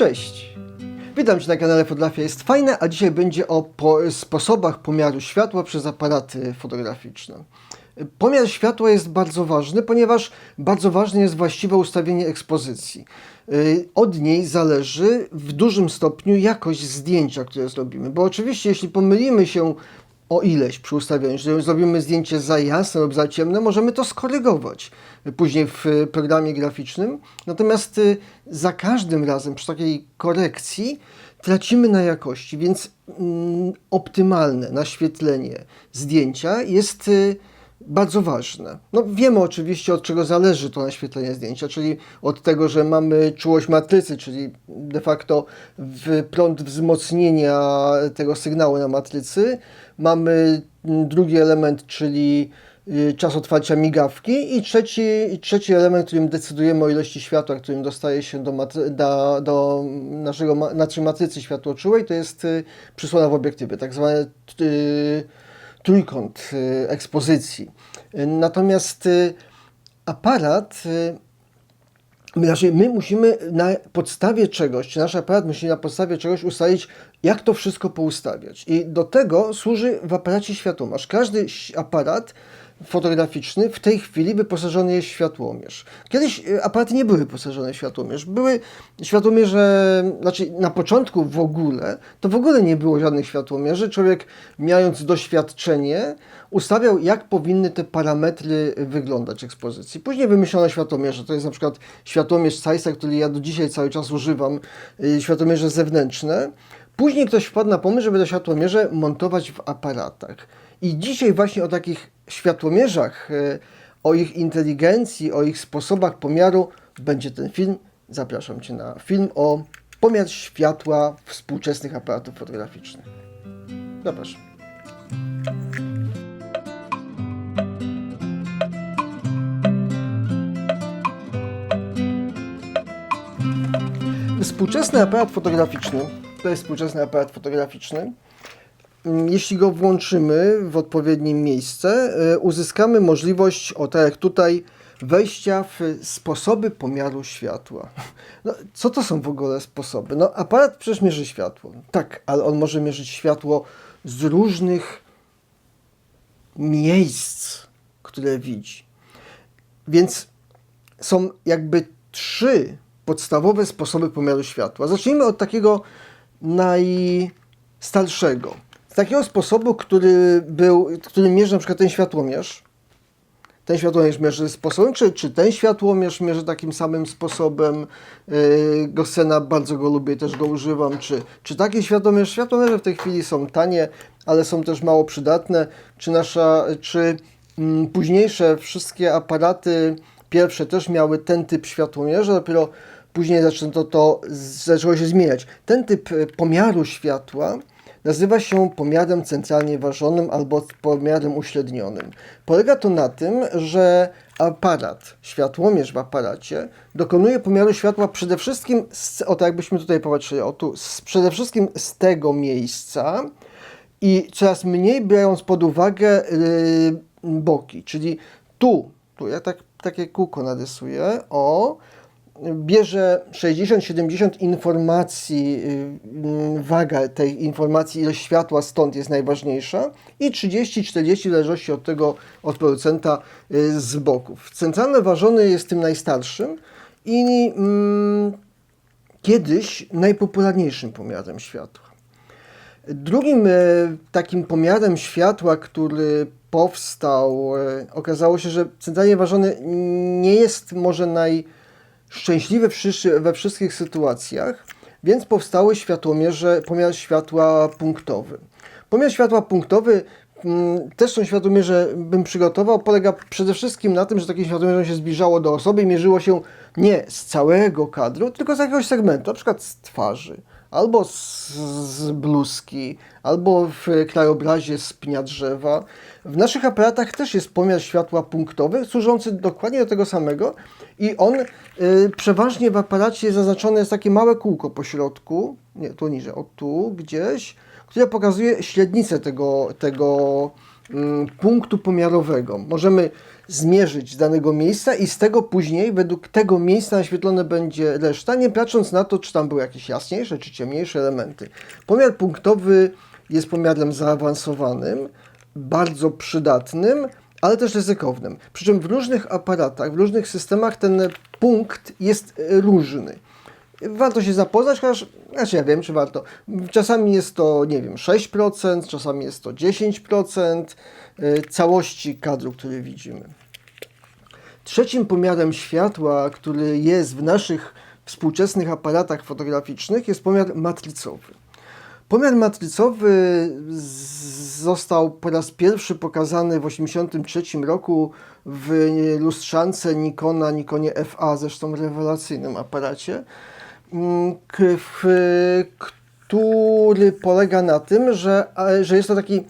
Cześć! Witam Cię na kanale Fotografia jest fajna, a dzisiaj będzie o po sposobach pomiaru światła przez aparaty fotograficzne. Pomiar światła jest bardzo ważny, ponieważ bardzo ważne jest właściwe ustawienie ekspozycji. Yy, Od niej zależy w dużym stopniu jakość zdjęcia, które zrobimy, bo oczywiście jeśli pomylimy się o ileś przy ustawieniu, że zrobimy zdjęcie za jasne lub za ciemne, możemy to skorygować później w y, programie graficznym. Natomiast y, za każdym razem przy takiej korekcji tracimy na jakości, więc mm, optymalne naświetlenie zdjęcia jest y, bardzo ważne. No, wiemy oczywiście od czego zależy to naświetlenie zdjęcia, czyli od tego, że mamy czułość matrycy, czyli de facto prąd wzmocnienia tego sygnału na matrycy. Mamy drugi element, czyli y, czas otwarcia migawki i trzeci, trzeci element, którym decydujemy o ilości światła, którym dostaje się do, matry, da, do naszego, naszej matrycy światłoczułej, to jest y, przysłona w obiektywie, tak zwany y, trójkąt y, ekspozycji. Natomiast y, aparat y, My, my musimy na podstawie czegoś, czy nasz aparat musi na podstawie czegoś ustalić, jak to wszystko poustawiać. I do tego służy w aparacie światłomierz. Każdy aparat fotograficzny w tej chwili wyposażony jest w światłomierz. Kiedyś y, aparaty nie były wyposażone w światłomierz. Były światłomierze, znaczy na początku w ogóle, to w ogóle nie było żadnych światłomierzy. Człowiek, mając doświadczenie, ustawiał, jak powinny te parametry wyglądać ekspozycji. Później wymyślono światłomierze. To jest na przykład światłomierz Zeissa, który ja do dzisiaj cały czas używam, y, światłomierze zewnętrzne. Później ktoś wpadł na pomysł, żeby te światłomierze montować w aparatach. I dzisiaj właśnie o takich światłomierzach, y, o ich inteligencji, o ich sposobach pomiaru będzie ten film. Zapraszam Cię na film o pomiar światła współczesnych aparatów fotograficznych. Zapraszam. Współczesny aparat fotograficzny, to jest współczesny aparat fotograficzny, jeśli go włączymy w odpowiednie miejsce, y, uzyskamy możliwość, o tak jak tutaj, wejścia w sposoby pomiaru światła. No, co to są w ogóle sposoby? No, aparat przecież mierzy światło. Tak, ale on może mierzyć światło z różnych miejsc, które widzi. Więc są jakby trzy podstawowe sposoby pomiaru światła. Zacznijmy od takiego najstarszego. Z takiego sposobu, który był, który mierzy na przykład ten światłomierz. Ten światłomierz mierzy sposobem, czy, czy ten światłomierz mierzy takim samym sposobem? Yy, Gossena bardzo go lubię, też go używam. Czy, czy taki światłomierz? Światłomierze w tej chwili są tanie, ale są też mało przydatne. Czy nasza, czy mm, późniejsze wszystkie aparaty pierwsze też miały ten typ światłomierza, dopiero później zaczęto to, zaczęło się zmieniać. Ten typ e, pomiaru światła nazywa się pomiarem centralnie ważonym albo pomiarem uśrednionym. Polega to na tym, że aparat, światłomierz w aparacie dokonuje pomiaru światła przede wszystkim, z, o tak jakbyśmy tutaj popatrzyli, o tu, z, przede wszystkim z tego miejsca i coraz mniej biorąc pod uwagę yy, boki, czyli tu, tu ja tak, takie kółko narysuję, o, bierze 60-70 informacji, yy, waga tej informacji, ilość światła stąd jest najważniejsza i 30-40 w zależności od tego, od producenta yy, z boków. Centralny ważony jest tym najstarszym i mm, kiedyś najpopularniejszym pomiarem światła. Drugim e, takim pomiarem światła, który powstał, okazało się, że centralnie ważony nie jest może najszczęśliwy wszy- we wszystkich sytuacjach, więc powstały światłomierze, pomiar światła punktowy. Pomiar światła punktowy, mm, też są światłomierze, bym przygotował, polega przede wszystkim na tym, że takie światłomierze się zbliżało do osoby i mierzyło się nie z całego kadru, tylko z jakiegoś segmentu, na przykład z twarzy, albo z, z bluzki, albo w krajobrazie z pnia drzewa. W naszych aparatach też jest pomiar światła punktowy, służący dokładnie do tego samego i on y, przeważnie w aparacie zaznaczone jest takie małe kółko po środku, nie, tu niżej, o tu gdzieś, które pokazuje średnicę tego, tego punktu pomiarowego. Możemy zmierzyć danego miejsca i z tego później, według tego miejsca naświetlone będzie reszta, nie patrząc na to, czy tam były jakieś jasniejsze czy ciemniejsze elementy. Pomiar punktowy jest pomiarem zaawansowanym, bardzo przydatnym, ale też ryzykownym. Przy czym w różnych aparatach, w różnych systemach ten punkt jest różny. Warto się zapoznać, chociaż znaczy ja wiem, czy warto. Czasami jest to, nie wiem, 6%, czasami jest to 10% y, całości kadru, który widzimy. Trzecim pomiarem światła, który jest w naszych współczesnych aparatach fotograficznych, jest pomiar matrycowy. Pomiar matrycowy został po raz pierwszy pokazany w 1983 roku w lustrzance Nikona, Nikonie FA, zresztą rewelacyjnym aparacie, który polega na tym, że, że jest to taki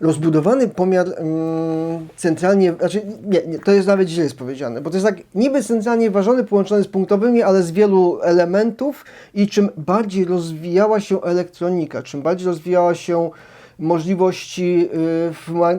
rozbudowany pomiar mm, centralnie, znaczy nie, nie, to jest nawet źle jest powiedziane, bo to jest tak niby centralnie ważony, połączony z punktowymi, ale z wielu elementów i czym bardziej rozwijała się elektronika, czym bardziej rozwijała się możliwości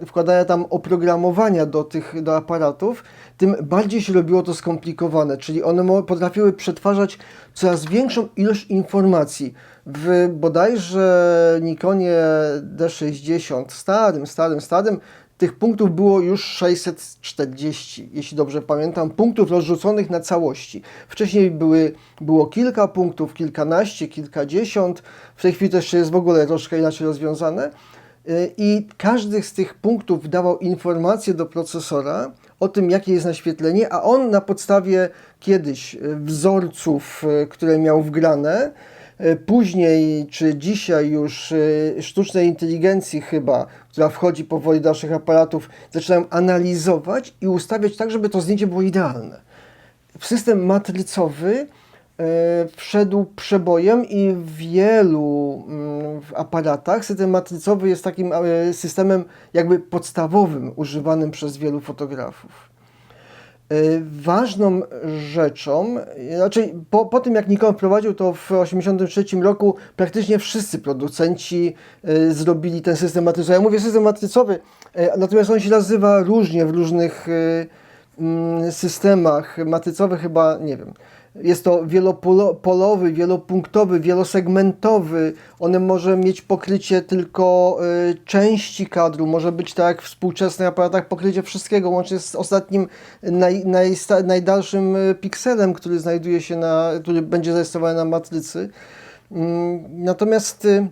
y, wkładania tam oprogramowania do tych do aparatów, tym bardziej się robiło to skomplikowane, czyli one potrafiły przetwarzać coraz większą ilość informacji. W bodajże Nikonie D60, starym, starym, starym, tych punktów było już 640, jeśli dobrze pamiętam, punktów rozrzuconych na całości. Wcześniej były, było kilka punktów, kilkanaście, kilkadziesiąt, w tej chwili jeszcze jest w ogóle troszkę inaczej rozwiązane. Y, I każdy z tych punktów dawał informację do procesora o tym, jakie jest naświetlenie, a on na podstawie kiedyś y, wzorców, y, które miał wgrane, później czy dzisiaj już y, sztucznej inteligencji chyba, która wchodzi powoli do naszych aparatów, zaczynają analizować i ustawiać tak, żeby to zdjęcie było idealne. System matrycowy e, wszedł przebojem i w wielu mm, aparatach system matrycowy jest takim e, systemem jakby podstawowym, używanym przez wielu fotografów. E, Ważną rzeczą, e, znaczy po, po tym jak Nikon wprowadził to w 1983 roku, praktycznie wszyscy producenci e, zrobili ten system matrycowy. Ja mówię system matrycowy, e, natomiast on się nazywa różnie w różnych mm, systemach matrycowych, chyba nie wiem. Jest to wielopolowy, wielopunktowy, wielosegmentowy. On może mieć pokrycie tylko y, części kadru, może być tak jak w współczesnych aparatach pokrycie wszystkiego, łącznie z ostatnim naj, najsta, najdalszym y, pikselem, który znajduje się na, który będzie zarejestrowany na matrycy. Mm, Natomiast y,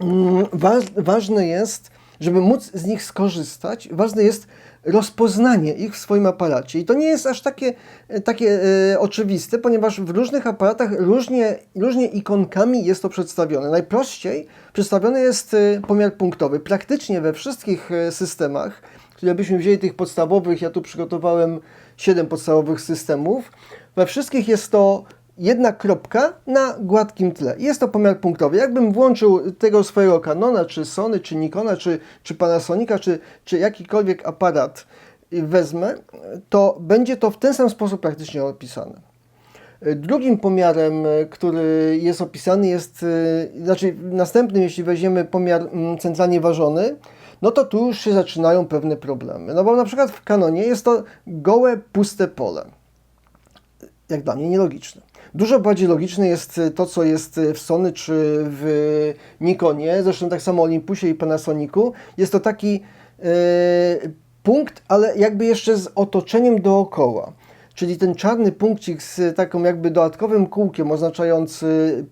Mm, Waż, ważne jest, żeby móc z nich skorzystać, ważne jest rozpoznanie ich w swoim aparacie. I to nie jest aż takie, e, takie e, oczywiste, ponieważ w różnych aparatach różnie, różnie ikonkami jest to przedstawione. Najprościej przedstawiony jest e, pomiar punktowy. Praktycznie we wszystkich e, systemach, które byśmy wzięli tych podstawowych, ja tu przygotowałem 7 podstawowych systemów, we wszystkich jest to jedna kropka na gładkim tle. Jest to pomiar punktowy. Jakbym włączył tego swojego Canona, czy Sony, czy Nikona, czy, czy Panasonica, czy, czy jakikolwiek aparat wezmę, to będzie to w ten sam sposób praktycznie opisane. Drugim pomiarem, który jest opisany, jest, y, znaczy następnym, jeśli weźmiemy pomiar mm, centralnie ważony, no to tu już się zaczynają pewne problemy. No bo na przykład w Canonie jest to gołe, puste pole jak dla mnie nielogiczne. Dużo bardziej logiczne jest y, to, co jest y, w Sony czy w Nikonie, zresztą tak samo Olympusie i Panasonicu. Jest to taki e, punkt, ale jakby jeszcze z otoczeniem dookoła. Czyli ten czarny punkcik z taką jakby dodatkowym kółkiem oznaczający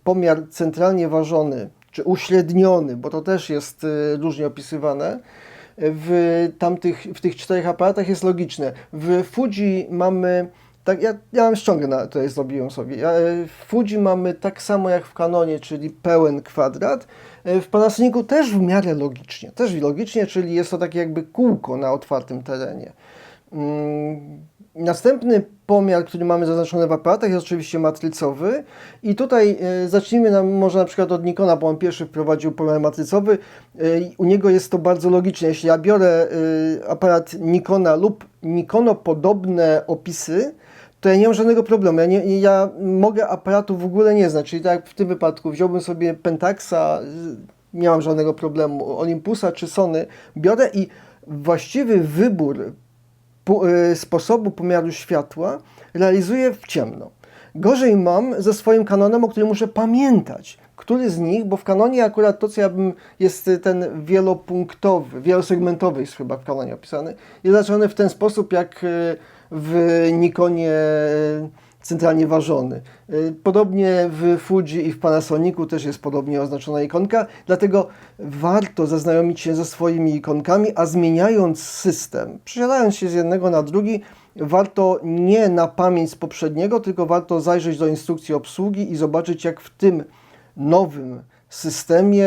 pomiar centralnie ważony, czy uśredniony, bo to też jest różnie opisywane w tamtych, w tych czterech aparatach jest logiczne. W Fuji mamy, tak, ja, ja mam ściągę na, tutaj zrobiłem sobie. Ja, e, W Fuji mamy tak samo jak w Canonie, czyli pełen kwadrat. E, W Panasonicu też w miarę logicznie, też logicznie, czyli jest to takie jakby kółko na otwartym terenie. Mm, Następny pomiar, który mamy zaznaczony w aparatach jest oczywiście matrycowy i tutaj e, zacznijmy na, może na przykład od Nikona, bo on pierwszy wprowadził pomiar matrycowy. U niego jest to bardzo logiczne. Jeśli ja biorę aparat Nikona lub Nikono podobne opisy, to ja nie mam żadnego problemu. Ja, nie, ja mogę aparatu w ogóle nie znać. Czyli tak jak w tym wypadku wziąłbym sobie Pentaxa, nie mam żadnego problemu. Olympusa czy Sony biorę i właściwy wybór y, sposobu pomiaru światła realizuję w ciemno. Gorzej mam ze swoim kanonem, o którym muszę pamiętać. Który z nich, bo w kanonie akurat to, co ja bym, jest ten wielopunktowy, wielosegmentowy jest chyba w kanonie opisany, jest zaznaczony w ten sposób, jak y, w Nikonie y, centralnie ważony. Y, Podobnie w Fuji i w Panasonicu też jest podobnie oznaczona ikonka, dlatego warto zaznajomić się ze swoimi ikonkami, a zmieniając system, przesiadając się z jednego na drugi, warto nie na pamięć z poprzedniego, tylko warto zajrzeć do instrukcji obsługi i zobaczyć, jak w tym nowym systemie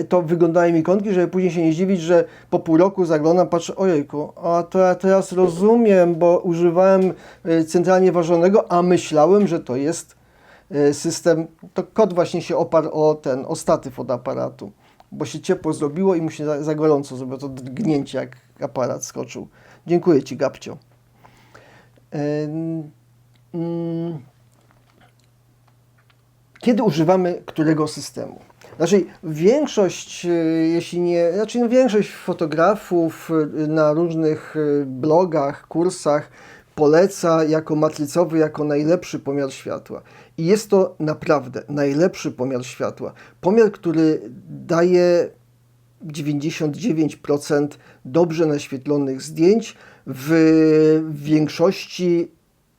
y, to wyglądają ikonki, żeby później się nie zdziwić, że po pół roku zaglądam, patrzę, ojejku, a to ja teraz rozumiem, bo używałem y, centralnie ważonego, a myślałem, że to jest y, system, to kod właśnie się oparł o ten, o statyw od aparatu, bo się ciepło zrobiło i mu się za, gorąco zrobiło to drgnięcie, jak aparat skoczył. Dziękuję Ci, Gabcio. Ym, mm, kiedy używamy którego systemu. Znaczy, większość, e, jeśli nie, znaczy no, większość fotografów e, na różnych e, blogach, kursach poleca jako matrycowy, jako najlepszy pomiar światła. I jest to naprawdę najlepszy pomiar światła. Pomiar, który daje 99% dobrze naświetlonych zdjęć w większości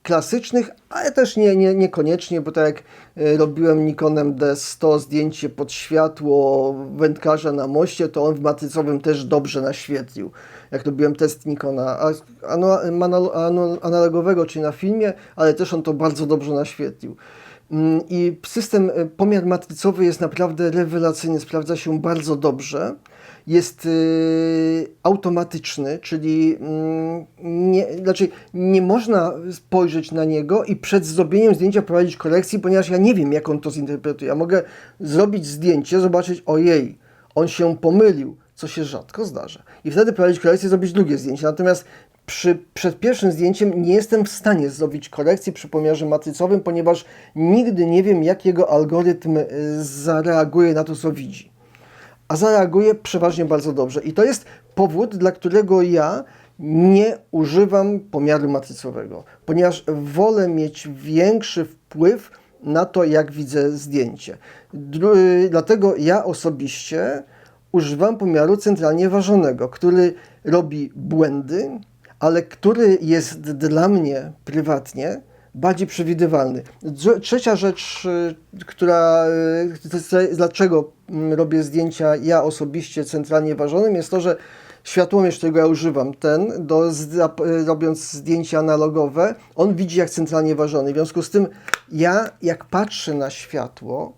klasycznych, ale też nie, nie, niekoniecznie, bo tak jak e, robiłem Nikonem D100 zdjęcie pod światło wędkarza na moście, to on w matrycowym też dobrze naświetlił. Jak robiłem test Nikona analogowego, czyli na filmie, ale też on to bardzo dobrze naświetlił. Mm, I system e, pomiar matrycowy jest naprawdę rewelacyjny, sprawdza się bardzo dobrze. Jest y, automatyczny, czyli mm, nie, znaczy nie można spojrzeć na niego i przed zrobieniem zdjęcia prowadzić korekcji, ponieważ ja nie wiem, jak on to zinterpretuje. Ja mogę zrobić zdjęcie, zobaczyć, ojej, on się pomylił, co się rzadko zdarza. I wtedy prowadzić korekcję, zrobić drugie zdjęcie. Natomiast przy, przed pierwszym zdjęciem nie jestem w stanie zrobić korekcji przy pomiarze matrycowym, ponieważ nigdy nie wiem, jak jego algorytm y, zareaguje na to, co widzi a zareaguje przeważnie bardzo dobrze. I to jest powód, dla którego ja nie używam pomiaru matrycowego, ponieważ wolę mieć większy wpływ na to, jak widzę zdjęcie. Dlatego ja osobiście używam pomiaru centralnie ważonego, który robi błędy, ale który jest dla mnie prywatnie bardziej przewidywalny. Trzecia rzecz, y, która, y, dlaczego mm, robię zdjęcia ja osobiście centralnie ważonym, jest to, że światłomierz, którego ja używam, ten, do, y, robiąc zdjęcia analogowe, on widzi jak centralnie ważony. W związku z tym ja, jak patrzę na światło,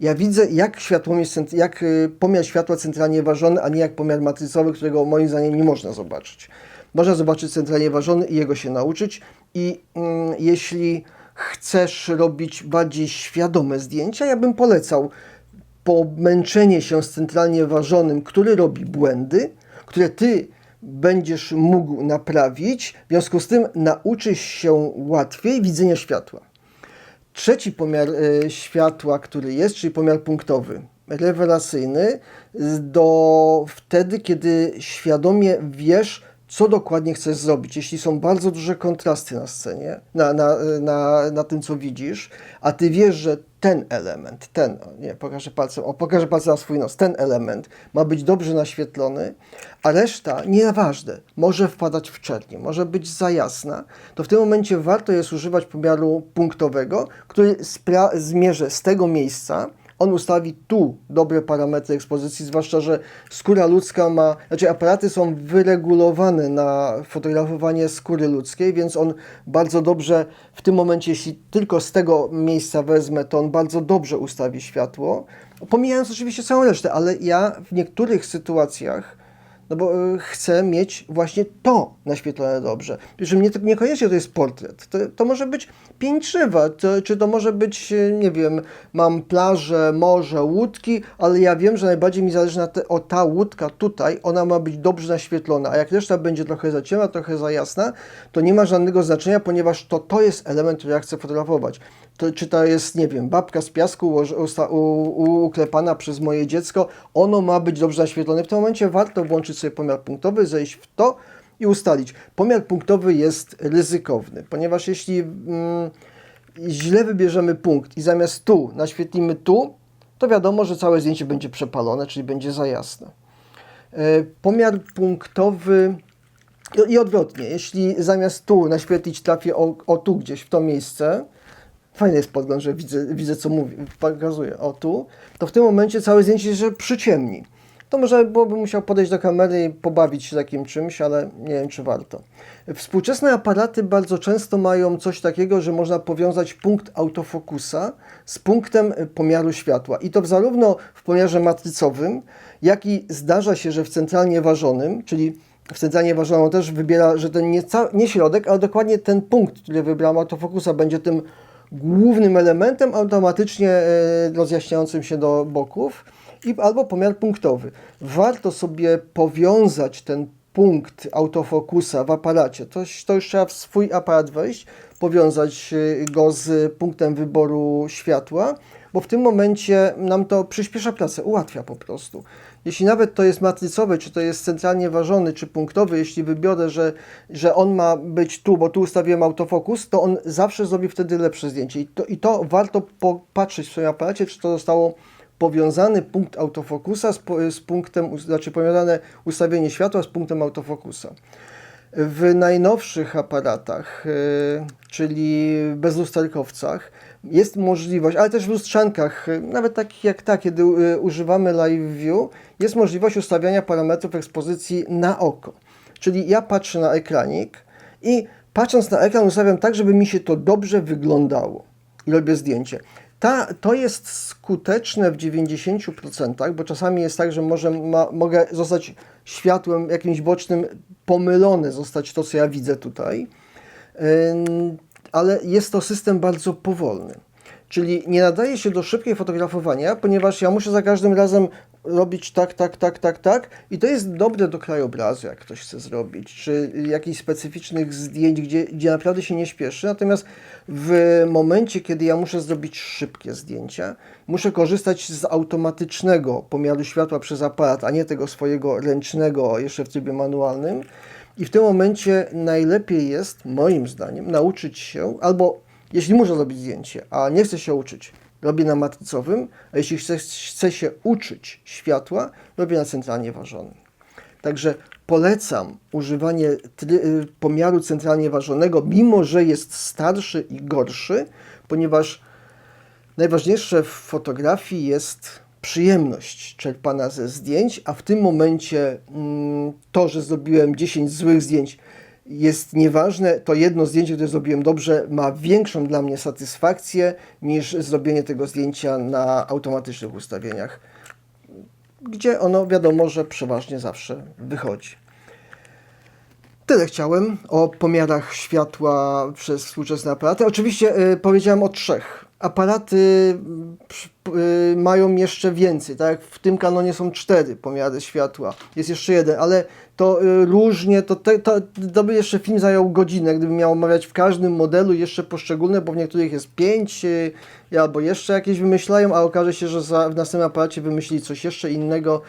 ja widzę, jak światłomierz, jak pomiar światła centralnie ważony, a nie jak pomiar matrycowy, którego moim zdaniem nie można zobaczyć. Można zobaczyć centralnie ważony i jego się nauczyć. I mm, jeśli chcesz robić bardziej świadome zdjęcia, ja bym polecał pomęczenie się z centralnie ważonym, który robi błędy, które ty będziesz mógł naprawić. W związku z tym nauczysz się łatwiej widzenia światła. Trzeci pomiar e, światła, który jest, czyli pomiar punktowy, rewelacyjny, do wtedy, kiedy świadomie wiesz, co dokładnie chcesz zrobić. Jeśli są bardzo duże kontrasty na scenie, na, na, na, na tym, co widzisz, a ty wiesz, że ten element, ten, nie, pokażę palcem, o, pokażę palcem na swój nos, ten element ma być dobrze naświetlony, a reszta, nieważne, może wpadać w czernie, może być za jasna, to w tym momencie warto jest używać pomiaru punktowego, który zmierzy z tego miejsca, on ustawi tu dobre parametry ekspozycji, zwłaszcza, że skóra ludzka ma, znaczy aparaty są wyregulowane na fotografowanie skóry ludzkiej, więc on bardzo dobrze w tym momencie, jeśli tylko z tego miejsca wezmę, to on bardzo dobrze ustawi światło, pomijając oczywiście całą resztę, ale ja w niektórych sytuacjach no bo y, chcę mieć właśnie to naświetlone dobrze. Że mnie to niekoniecznie to jest portret. To, to może być pięć drzewa, to, czy to może być, y, nie wiem, mam plażę, morze, łódki, ale ja wiem, że najbardziej mi zależy na te, o ta łódka tutaj, ona ma być dobrze naświetlona, a jak reszta będzie trochę za ciemna, trochę za jasna, to nie ma żadnego znaczenia, ponieważ to, to jest element, który ja chcę fotografować. to, czy to jest, nie wiem, babka z piasku uklepana przez moje dziecko, ono ma być dobrze naświetlone. W tym momencie warto włączyć sobie pomiar punktowy, zejść w to i ustalić. Pomiar punktowy jest ryzykowny, ponieważ jeśli mm, źle wybierzemy punkt i zamiast tu naświetlimy tu, to wiadomo, że całe zdjęcie będzie przepalone, czyli będzie za jasne. E, Pomiar punktowy i- i odwrotnie, jeśli zamiast tu naświetlić trafię o, o tu gdzieś, w to miejsce, fajny jest podgląd, że widzę, widzę co mówi, pokazuję, o tu, to w tym momencie całe zdjęcie się przyciemni. To może byłoby musiał podejść do kamery i pobawić się takim czymś, ale nie wiem, czy warto. Współczesne aparaty bardzo często mają coś takiego, że można powiązać punkt autofokusa z punktem pomiaru światła. I to zarówno w pomiarze matrycowym, jak i zdarza się, że w centralnie ważonym, czyli w centralnie ważoną też wybiera, że ten nie, nie środek, ale dokładnie ten punkt, który wybrałem autofokusa, będzie tym głównym elementem automatycznie e, rozjaśniającym się do boków i albo pomiar punktowy. Warto sobie powiązać ten punkt autofokusa w aparacie. To, to już trzeba w swój aparat wejść, powiązać e, go z punktem wyboru światła, bo w tym momencie nam to przyspiesza pracę, ułatwia po prostu. Jeśli nawet to jest matrycowy, czy to jest centralnie ważony, czy punktowy, jeśli wybiorę, że, że on ma być tu, bo tu ustawiłem autofokus, to on zawsze zrobi wtedy lepsze zdjęcie. I to, i to warto popatrzeć w swoim aparacie, czy to zostało powiązany punkt autofokusa z, z punktem, znaczy powiązane ustawienie światła z punktem autofokusa. W najnowszych aparatach, y, czyli bezlusterkowcach, jest możliwość, ale też w lustrzankach, y, nawet takich jak ta, kiedy y, używamy Live View, jest możliwość ustawiania parametrów ekspozycji na oko. Czyli ja patrzę na ekranik i patrząc na ekran ustawiam tak, żeby mi się to dobrze wyglądało i robię zdjęcie. Ta, to jest skuteczne w 90%, bo czasami jest tak, że może ma, mogę zostać światłem jakimś bocznym pomylone, zostać to, co ja widzę tutaj. Ale jest to system bardzo powolny. Czyli nie nadaje się do szybkiego fotografowania, ponieważ ja muszę za każdym razem robić tak, tak, tak, tak, tak. I to jest dobre do krajobrazu, jak ktoś chce zrobić, czy jakichś specyficznych zdjęć, gdzie, gdzie naprawdę się nie śpieszy. Natomiast w momencie, kiedy ja muszę zrobić szybkie zdjęcia, muszę korzystać z automatycznego pomiaru światła przez aparat, a nie tego swojego ręcznego, jeszcze w trybie manualnym. I w tym momencie najlepiej jest, moim zdaniem, nauczyć się, albo jeśli muszę zrobić zdjęcie, a nie chcę się uczyć, robię na matrycowym, a jeśli chcę, się uczyć światła, robię na centralnie ważonym. Także polecam używanie y, pomiaru centralnie ważonego, mimo że jest starszy i gorszy, ponieważ najważniejsze w fotografii jest przyjemność czerpana ze zdjęć, a w tym momencie mm, to, że zrobiłem 10 złych zdjęć jest nieważne. To jedno zdjęcie, które zrobiłem dobrze, ma większą dla mnie satysfakcję niż zrobienie tego zdjęcia na automatycznych ustawieniach, gdzie ono wiadomo, że przeważnie zawsze wychodzi. Tyle chciałem o pomiarach światła przez współczesne aparaty. Oczywiście y, powiedziałem o trzech. Aparaty y, y, mają jeszcze więcej, tak w tym kanonie są cztery pomiary światła, jest jeszcze jeden, ale to y, różnie, to, te, to, to by jeszcze film zajął godzinę, gdybym miał omawiać w każdym modelu jeszcze poszczególne, bo w niektórych jest pięć, albo jeszcze jakieś wymyślają, a okaże się, że za, w następnym aparacie wymyślili coś jeszcze innego,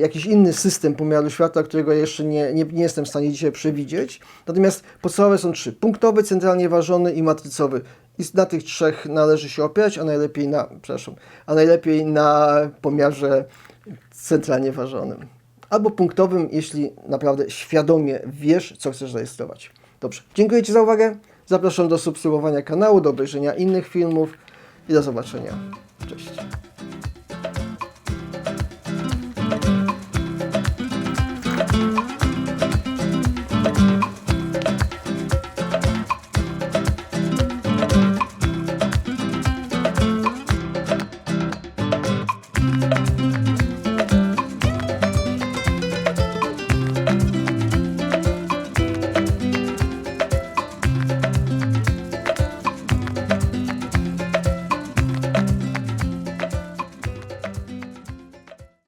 jakiś inny system pomiaru światła, którego jeszcze nie, nie, nie jestem w stanie dzisiaj przewidzieć. Natomiast podstawowe są trzy. Punktowy, centralnie ważony i matrycowy. I na tych trzech należy się opierać, a najlepiej na, przepraszam, a najlepiej na pomiarze centralnie ważonym. Albo punktowym, jeśli naprawdę świadomie wiesz, co chcesz zarejestrować. Dobrze, dziękuję Ci za uwagę. Zapraszam do subskrybowania kanału, do obejrzenia innych filmów i do zobaczenia. Cześć.